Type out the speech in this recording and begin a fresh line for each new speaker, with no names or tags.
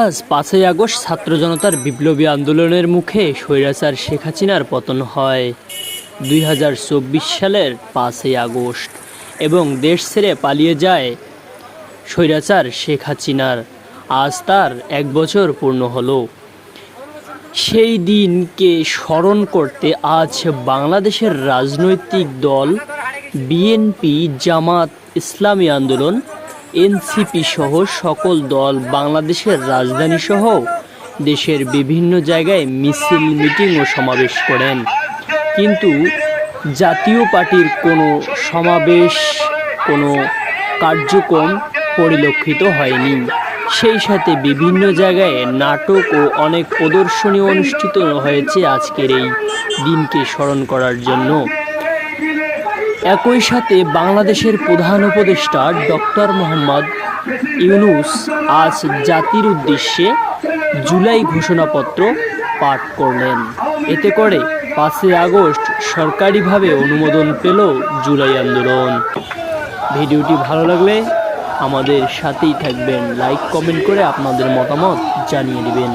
আজ পাঁচই আগস্ট ছাত্র জনতার বিপ্লবী আন্দোলনের মুখে স্বৈরাচার শেখ হাসিনার পতন হয়। দুই হাজার চব্বিশ সালের পাঁচই আগস্ট এবং দেশ ছেড়ে পালিয়ে যায় স্বৈরাচার শেখ হাসিনার। আজ তার এক বছর পূর্ণ হলো। সেই দিনকে স্মরণ করতে আজ বাংলাদেশের রাজনৈতিক দল বিএনপি জামাত ইসলামী আন্দোলন এনসিপি সহ সকল দল বাংলাদেশের রাজধানী সহ দেশের বিভিন্ন জায়গায় মিছিল, মিটিং ও সমাবেশ করেন। কিন্তু জাতীয় পার্টির কোনো সমাবেশ, কোনো কার্যক্রম পরিলক্ষিত হয়নি। সেই সাথে বিভিন্ন জায়গায় নাটক ও অনেক প্রদর্শনী অনুষ্ঠিত হয়েছে আজকের এই দিনকে স্মরণ করার জন্য। একই সাথে বাংলাদেশের প্রধান উপদেষ্টা ডক্টর মোহাম্মদ ইউনুস আজ জাতির উদ্দেশ্যে জুলাই ঘোষণাপত্র পাঠ করলেন। এতে করে পাঁচই আগস্ট সরকারিভাবে অনুমোদন পেল জুলাই আন্দোলন। ভিডিওটি ভালো লাগলে আমাদের সাথেই থাকবেন। লাইক, কমেন্ট করে আপনাদের মতামত জানিয়ে দিবেন।